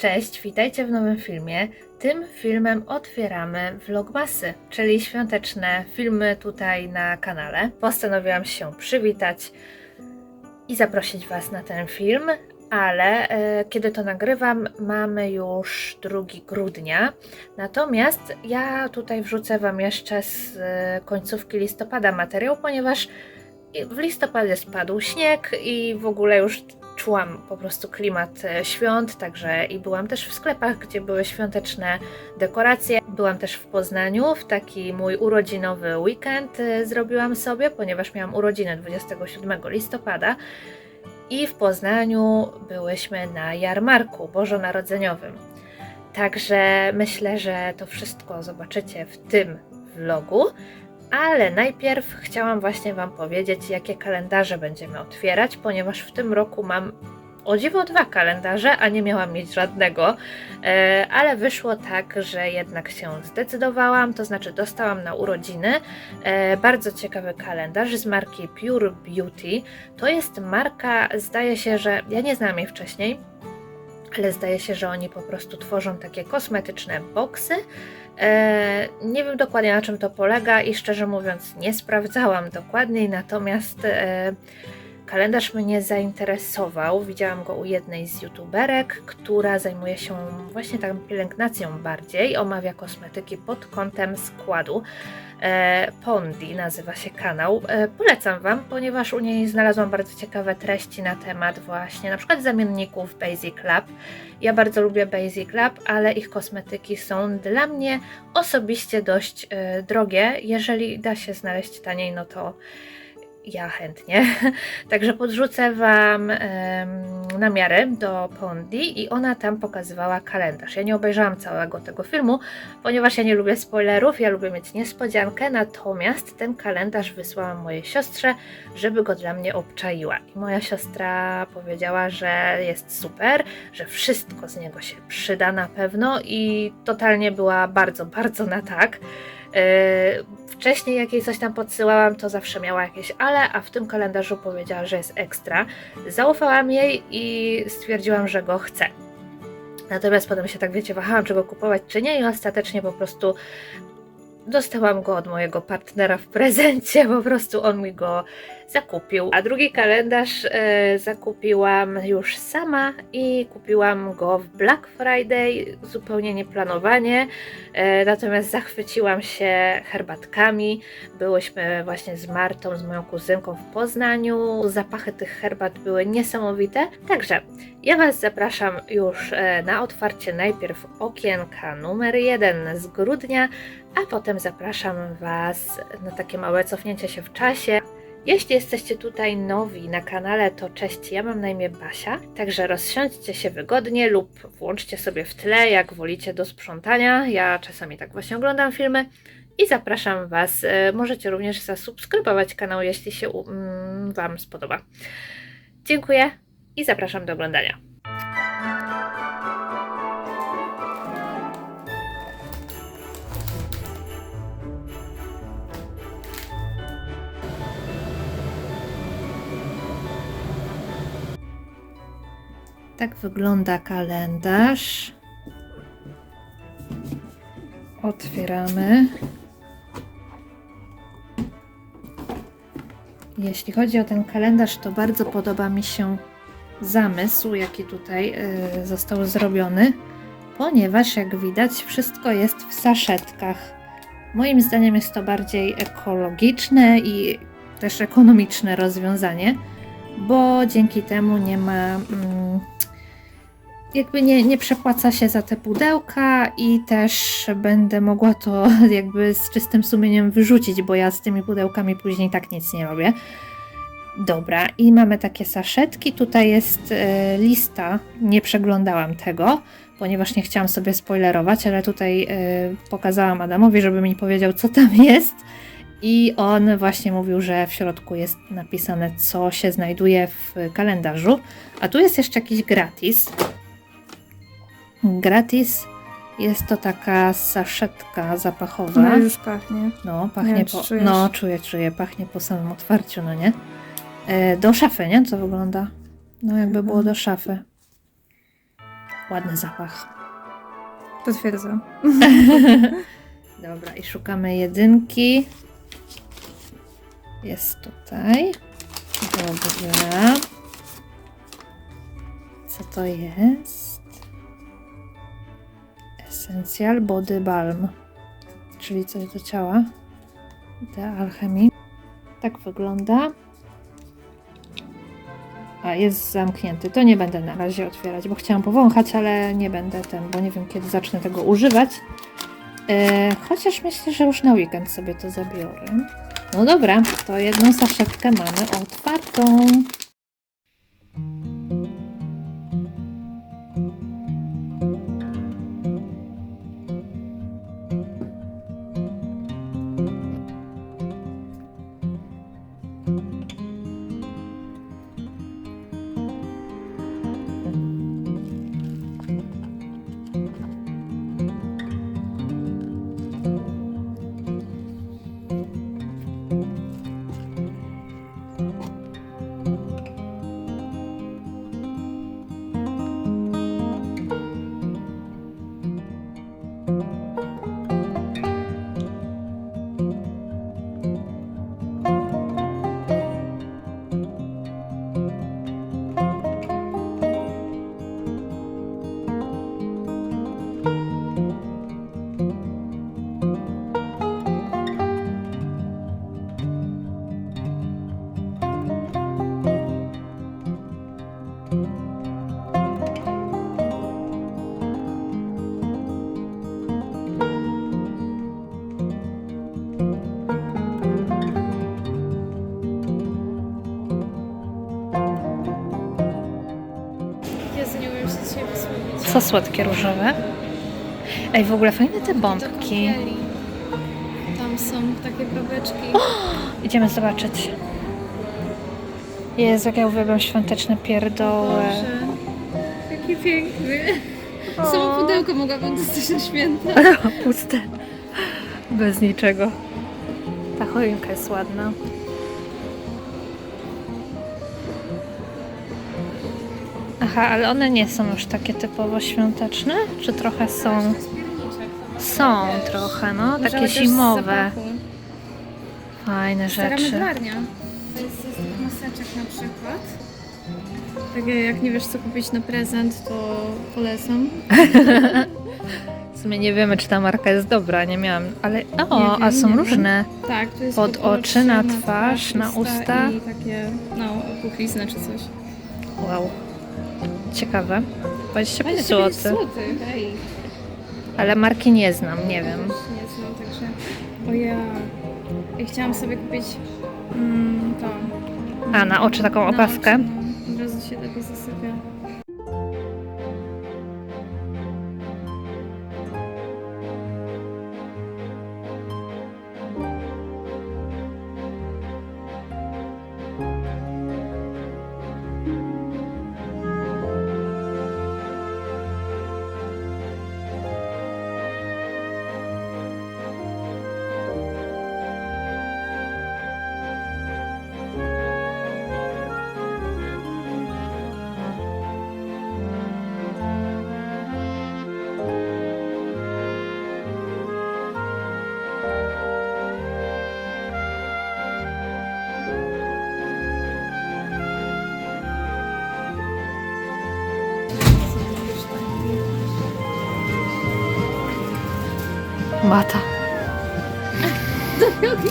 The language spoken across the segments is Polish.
Cześć, witajcie w nowym filmie. Tym filmem otwieramy vlogmasy, czyli świąteczne filmy tutaj na kanale. Postanowiłam się przywitać i zaprosić Was na ten film, ale e, kiedy to nagrywam, mamy już 2 grudnia. Natomiast ja tutaj wrzucę Wam jeszcze z e, końcówki listopada materiał, ponieważ w listopadzie spadł śnieg i w ogóle już czułam po prostu klimat e, świąt, także i byłam też w sklepach, gdzie były świąteczne dekoracje. Byłam też w Poznaniu, w taki mój urodzinowy weekend e, zrobiłam sobie, ponieważ miałam urodziny 27 listopada. I w Poznaniu byłyśmy na jarmarku bożonarodzeniowym. Także myślę, że to wszystko zobaczycie w tym vlogu. Ale najpierw chciałam właśnie Wam powiedzieć, jakie kalendarze będziemy otwierać, ponieważ w tym roku mam o dziwo dwa kalendarze, a nie miałam mieć żadnego, e, ale wyszło tak, że jednak się zdecydowałam, to znaczy dostałam na urodziny e, bardzo ciekawy kalendarz z marki Pure Beauty. To jest marka, zdaje się, że ja nie znam jej wcześniej, ale zdaje się, że oni po prostu tworzą takie kosmetyczne boksy. E, nie wiem dokładnie na czym to polega i szczerze mówiąc nie sprawdzałam dokładniej, natomiast e, kalendarz mnie zainteresował. Widziałam go u jednej z youtuberek, która zajmuje się właśnie taką pielęgnacją bardziej, omawia kosmetyki pod kątem składu. E, Pondi nazywa się kanał. E, polecam Wam, ponieważ u niej znalazłam bardzo ciekawe treści na temat właśnie na przykład zamienników Basic Lab. Ja bardzo lubię Basic Lab, ale ich kosmetyki są dla mnie osobiście dość e, drogie. Jeżeli da się znaleźć taniej, no to ja chętnie. Także podrzucę Wam em, namiary do Pondi i ona tam pokazywała kalendarz. Ja nie obejrzałam całego tego filmu, ponieważ ja nie lubię spoilerów, ja lubię mieć niespodziankę, natomiast ten kalendarz wysłałam mojej siostrze, żeby go dla mnie obczaiła. I moja siostra powiedziała, że jest super, że wszystko z niego się przyda na pewno i totalnie była bardzo, bardzo na tak. Yy, Wcześniej, jak jej coś tam podsyłałam, to zawsze miała jakieś ale, a w tym kalendarzu powiedziała, że jest ekstra. Zaufałam jej i stwierdziłam, że go chcę. Natomiast potem się tak, wiecie, wahałam, czy go kupować, czy nie, i ostatecznie po prostu dostałam go od mojego partnera w prezencie, po prostu on mi go zakupił. A drugi kalendarz e, zakupiłam już sama i kupiłam go w Black Friday, zupełnie nieplanowanie. E, natomiast zachwyciłam się herbatkami. Byłyśmy właśnie z Martą, z moją kuzynką w Poznaniu. Zapachy tych herbat były niesamowite. Także ja Was zapraszam już e, na otwarcie najpierw okienka numer jeden z grudnia, a potem zapraszam Was na takie małe cofnięcie się w czasie. Jeśli jesteście tutaj nowi na kanale, to cześć, ja mam na imię Basia, także rozsiądźcie się wygodnie lub włączcie sobie w tle, jak wolicie do sprzątania. Ja czasami tak właśnie oglądam filmy i zapraszam Was. e, Możecie również zasubskrybować kanał, jeśli się mm, Wam spodoba. Dziękuję i zapraszam do oglądania. Tak wygląda kalendarz. Otwieramy. Jeśli chodzi o ten kalendarz, to bardzo podoba mi się zamysł, jaki tutaj y, został zrobiony, ponieważ jak widać, wszystko jest w saszetkach. Moim zdaniem jest to bardziej ekologiczne i też ekonomiczne rozwiązanie, bo dzięki temu nie ma. Mm, jakby nie, nie przepłaca się za te pudełka i też będę mogła to jakby z czystym sumieniem wyrzucić, bo ja z tymi pudełkami później tak nic nie robię. Dobra, i mamy takie saszetki. Tutaj jest e, lista. Nie przeglądałam tego, ponieważ nie chciałam sobie spoilerować, ale tutaj e, pokazałam Adamowi, żeby mi powiedział, co tam jest. I on właśnie mówił, że w środku jest napisane, co się znajduje w kalendarzu. A tu jest jeszcze jakiś gratis. Gratis jest to taka saszetka zapachowa. No już pachnie. No, Nie pachnie wiem, po. No, czuję, czuję. Pachnie po samym otwarciu, no nie? E, do szafy, nie? Co wygląda? No, jakby było do szafy. Ładny zapach. Potwierdzam. Dobra, i szukamy jedynki. Jest tutaj. Dobra. Co to jest? Essential Body Balm. Czyli coś do ciała. De Alchemii. Tak wygląda. A, jest zamknięty. To nie będę na razie otwierać, bo chciałam powąchać, ale nie będę ten, bo nie wiem kiedy zacznę tego używać. E, chociaż myślę, że już na weekend sobie to zabiorę. No dobra, to jedną saszetkę mamy otwartą. Co słodkie różowe? Ej, w ogóle fajne te bombki. Tam są takie babeczki. Idziemy zobaczyć. Jezu, jak ja uwielbiam świąteczne pierdoły. Boże, jaki piękny. Samo pudełko mogłabym dostać na święta. Puste. Bez niczego. Ta choinka jest ładna. Aha, ale one nie są już takie typowo świąteczne? Czy trochę są? Są trochę, no. Takie zimowe. Fajne rzeczy. mydlarnia. To jest z tych maseczek na przykład. Takie jak nie wiesz co kupić na prezent, to polecam. W sumie nie wiemy, czy ta marka jest dobra, nie miałam. Ale o, wiem, a są nie różne. Tak, tu jest Pod oczy, na twarz, na usta. I takie, no, puchlizny czy coś. Wow. Ciekawe. 25 25 zł. złotych, ej. Ale marki nie znam, nie wiem. Też nie znam, także... O ja... I chciałam sobie kupić mm, to... A, na oczy taką opaskę? no. Od razu się lepiej zasypia. 맞아. 아, 여기.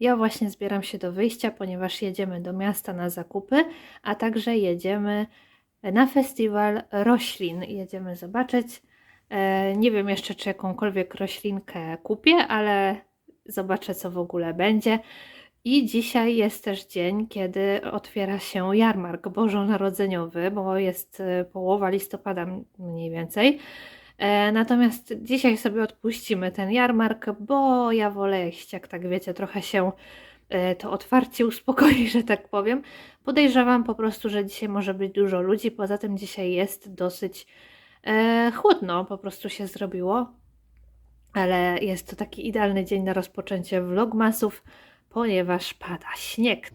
Ja właśnie zbieram się do wyjścia, ponieważ jedziemy do miasta na zakupy, a także jedziemy na festiwal roślin. Jedziemy zobaczyć. E, Nie wiem jeszcze, czy jakąkolwiek roślinkę kupię, ale zobaczę, co w ogóle będzie. I dzisiaj jest też dzień, kiedy otwiera się jarmark bożonarodzeniowy, bo jest e, połowa listopada mniej więcej. E, Natomiast dzisiaj sobie odpuścimy ten jarmark, bo ja wolę jeść, jak tak wiecie, trochę się e, to otwarcie uspokoi, że tak powiem. Podejrzewam po prostu, że dzisiaj może być dużo ludzi, poza tym dzisiaj jest dosyć e, chłodno, po prostu się zrobiło. Ale jest to taki idealny dzień na rozpoczęcie vlogmasów, ponieważ pada śnieg.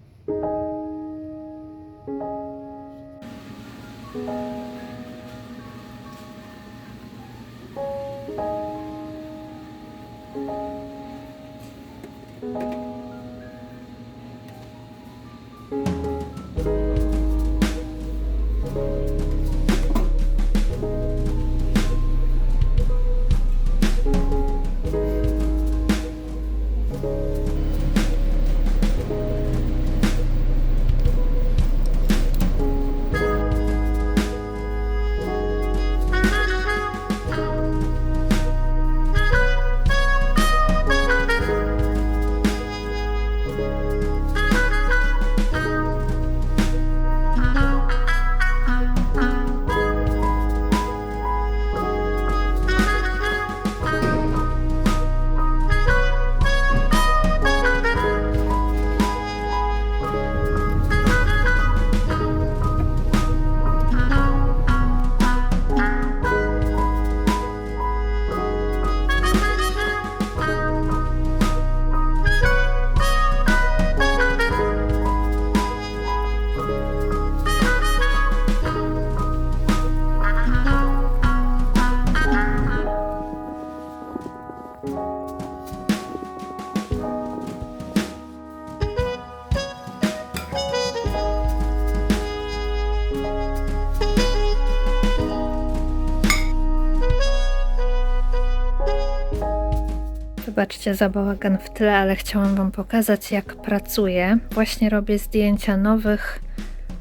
Wybaczcie za bałagan w tle, ale chciałam Wam pokazać, jak pracuję. Właśnie robię zdjęcia nowych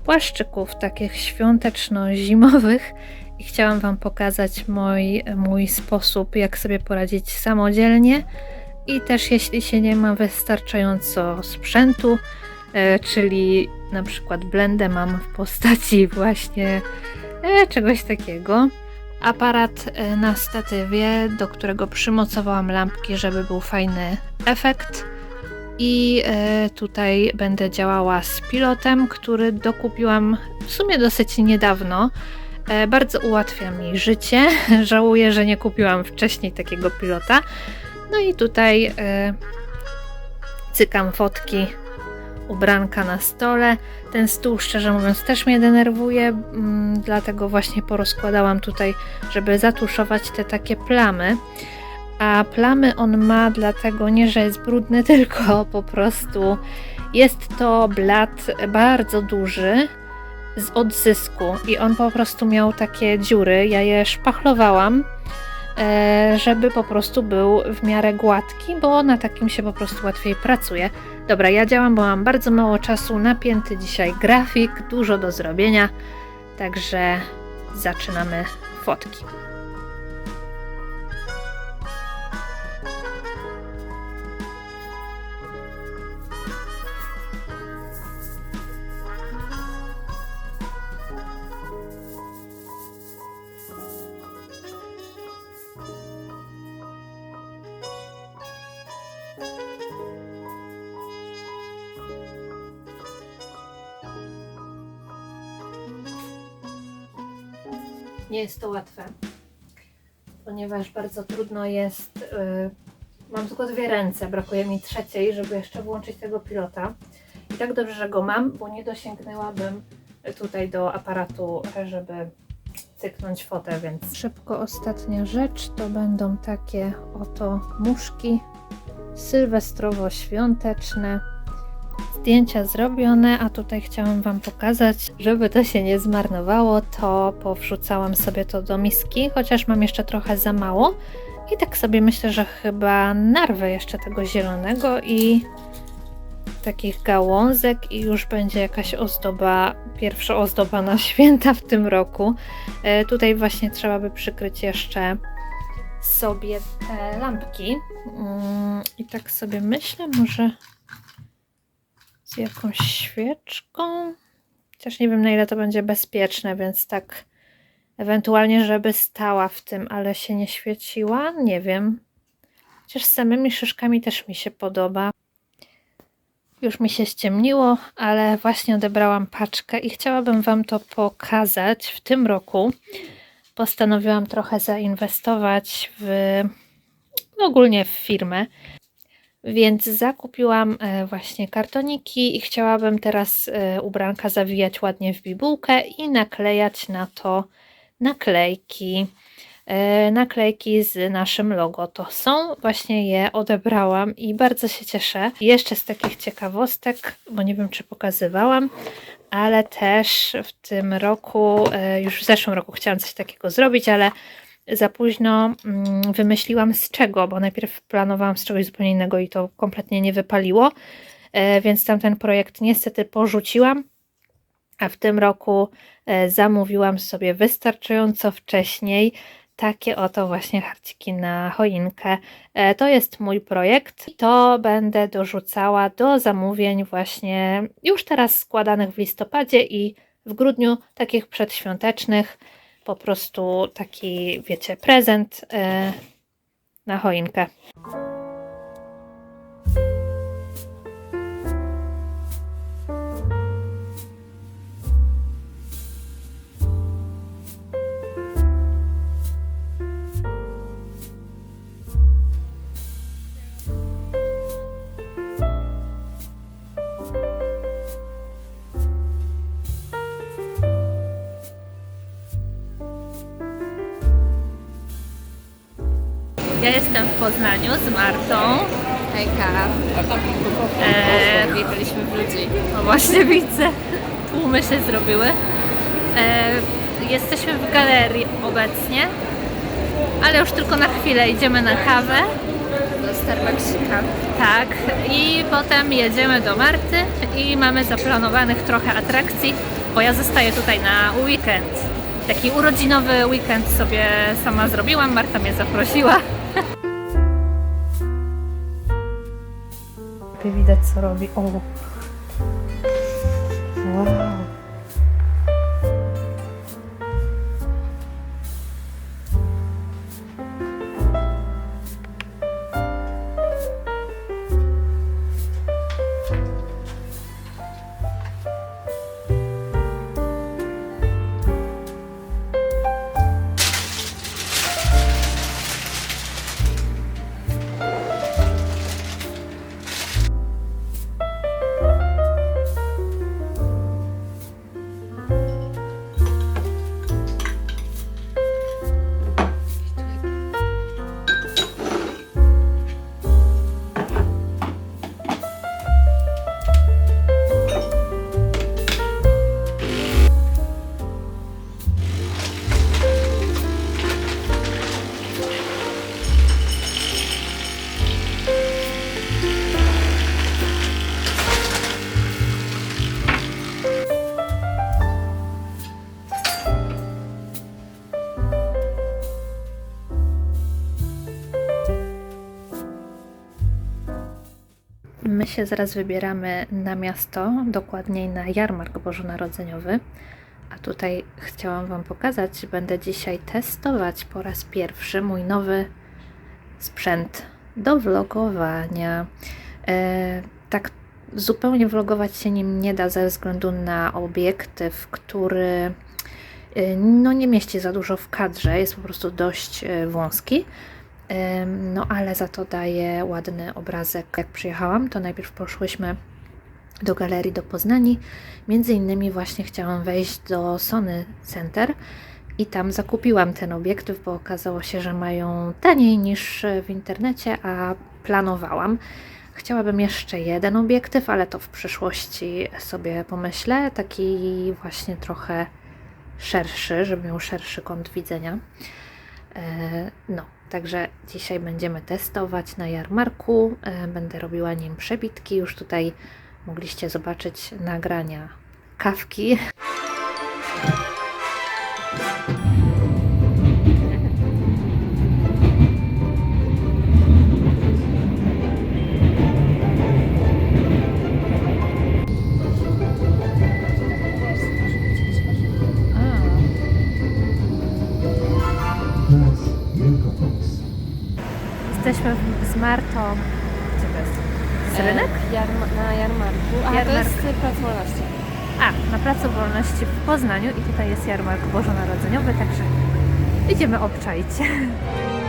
płaszczyków, takich świąteczno-zimowych. I chciałam Wam pokazać mój, mój sposób, jak sobie poradzić samodzielnie. I też jeśli się nie ma wystarczająco sprzętu, e, czyli na przykład blendę mam w postaci właśnie e, czegoś takiego aparat e, na statywie, do którego przymocowałam lampki, żeby był fajny efekt. I e, tutaj będę działała z pilotem, który dokupiłam w sumie dosyć niedawno. E, Bardzo ułatwia mi życie. Żałuję, że nie kupiłam wcześniej takiego pilota. No i tutaj e, cykam fotki ubranka na stole. Ten stół, szczerze mówiąc, też mnie denerwuje, mm, dlatego właśnie porozkładałam tutaj, żeby zatuszować te takie plamy. A plamy on ma dlatego nie, że jest brudny, tylko po prostu jest to blat bardzo duży z odzysku i on po prostu miał takie dziury. Ja je szpachlowałam, e, żeby po prostu był w miarę gładki, bo na takim się po prostu łatwiej pracuje. Dobra, ja działam, bo mam bardzo mało czasu, napięty dzisiaj grafik, dużo do zrobienia, także zaczynamy fotki. Nie jest to łatwe, ponieważ bardzo trudno jest. y, mam tylko dwie ręce, brakuje mi trzeciej, żeby jeszcze włączyć tego pilota. I tak dobrze, że go mam, bo nie dosięgnęłabym tutaj do aparatu, żeby cyknąć fotę, więc szybko ostatnia rzecz to będą takie oto muszki sylwestrowo-świąteczne. Zdjęcia zrobione, a tutaj chciałam Wam pokazać, żeby to się nie zmarnowało, to powrzucałam sobie to do miski, chociaż mam jeszcze trochę za mało. I tak sobie myślę, że chyba narwę jeszcze tego zielonego i takich gałązek i już będzie jakaś ozdoba, pierwsza ozdoba na święta w tym roku. E, tutaj właśnie trzeba by przykryć jeszcze sobie te lampki. Mm, I tak sobie myślę, może jakąś świeczką. Chociaż nie wiem na ile to będzie bezpieczne, więc tak ewentualnie, żeby stała w tym, ale się nie świeciła. Nie wiem. Chociaż z samymi szyszkami też mi się podoba. Już mi się ściemniło, ale właśnie odebrałam paczkę i chciałabym Wam to pokazać w tym roku. Postanowiłam trochę zainwestować w ogólnie w firmę. Więc zakupiłam e, właśnie kartoniki i chciałabym teraz e, ubranka zawijać ładnie w bibułkę i naklejać na to naklejki. E, Naklejki z naszym logo to są, właśnie je odebrałam i bardzo się cieszę. Jeszcze z takich ciekawostek, bo nie wiem czy pokazywałam, ale też w tym roku, już w zeszłym roku chciałam coś takiego zrobić, ale za późno mm, wymyśliłam z czego, bo najpierw planowałam z czegoś zupełnie innego i to kompletnie nie wypaliło, e, więc tamten projekt niestety porzuciłam. A w tym roku e, zamówiłam sobie wystarczająco wcześniej takie oto właśnie harciki na choinkę. E, To jest mój projekt to będę dorzucała do zamówień właśnie już teraz składanych w listopadzie i w grudniu, takich przedświątecznych. Po prostu taki, wiecie, prezent e, na choinkę. Poznaniu z Martą. Hejka. E, Wjechaliśmy w ludzi. No właśnie widzę, tłumy się zrobiły. E, jesteśmy w galerii obecnie, ale już tylko na chwilę idziemy na kawę. Do Starbucksika. Tak, i potem jedziemy do Marty i mamy zaplanowanych trochę atrakcji, bo ja zostaję tutaj na weekend. Taki urodzinowy weekend sobie sama zrobiłam, Marta mnie zaprosiła. Widać co robi. O. My się zaraz wybieramy na miasto, dokładniej na jarmark bożonarodzeniowy. A tutaj chciałam Wam pokazać, będę dzisiaj testować po raz pierwszy mój nowy sprzęt do vlogowania. E, tak zupełnie vlogować się nim nie da ze względu na obiektyw, który e, no, nie mieści za dużo w kadrze, jest po prostu dość e, wąski. No ale za to daje ładny obrazek. Jak przyjechałam, to najpierw poszłyśmy do galerii do Poznani. Między innymi właśnie chciałam wejść do Sony Center i tam zakupiłam ten obiektyw, bo okazało się, że mają taniej niż w internecie, a planowałam. Chciałabym jeszcze jeden obiektyw, ale to w przyszłości sobie pomyślę. Taki właśnie trochę szerszy, żeby miał szerszy kąt widzenia. E, No, także dzisiaj będziemy testować na jarmarku. E, Będę robiła nim przebitki. Już tutaj mogliście zobaczyć nagrania kawki. Jesteśmy z Martą. Gdzie to jest? Z rynek? E, jarma, na jarmarku. A to Jarmark. jest y, Plac Wolności. A, na Placu Wolności w Poznaniu i tutaj jest jarmark bożonarodzeniowy, także idziemy obczaić.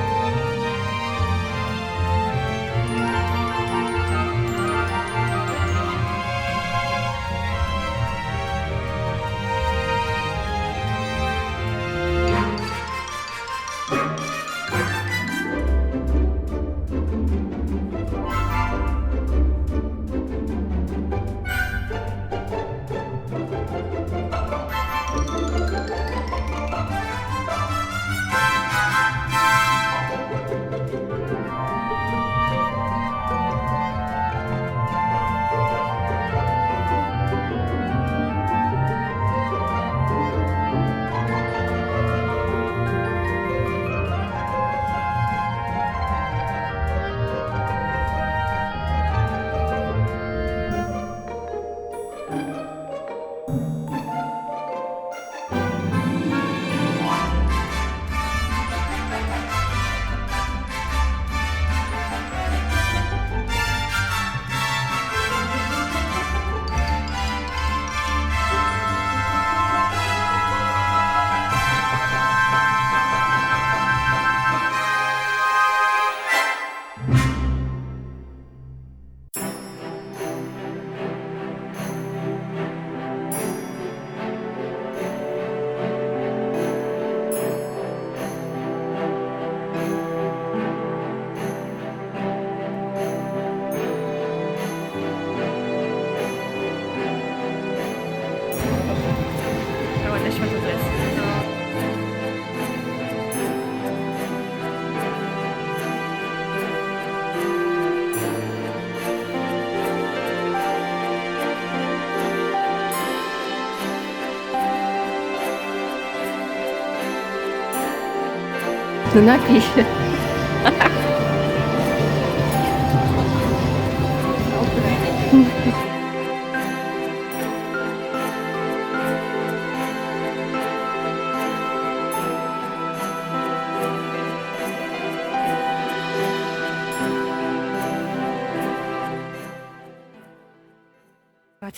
No napij się.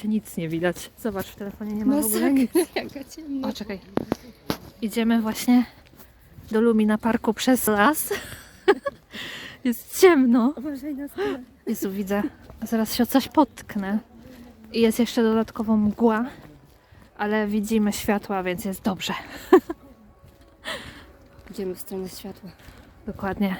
Nic nie widać. Zobacz, w telefonie nie ma w ogóle nic. Jaka ciemna. O, czekaj. Idziemy właśnie do Lumina Parku przez las. Jest ciemno. Jezu, widzę. Zaraz się coś potknę. I jest jeszcze dodatkowo mgła, ale widzimy światła, więc jest dobrze. Idziemy w stronę światła. Dokładnie.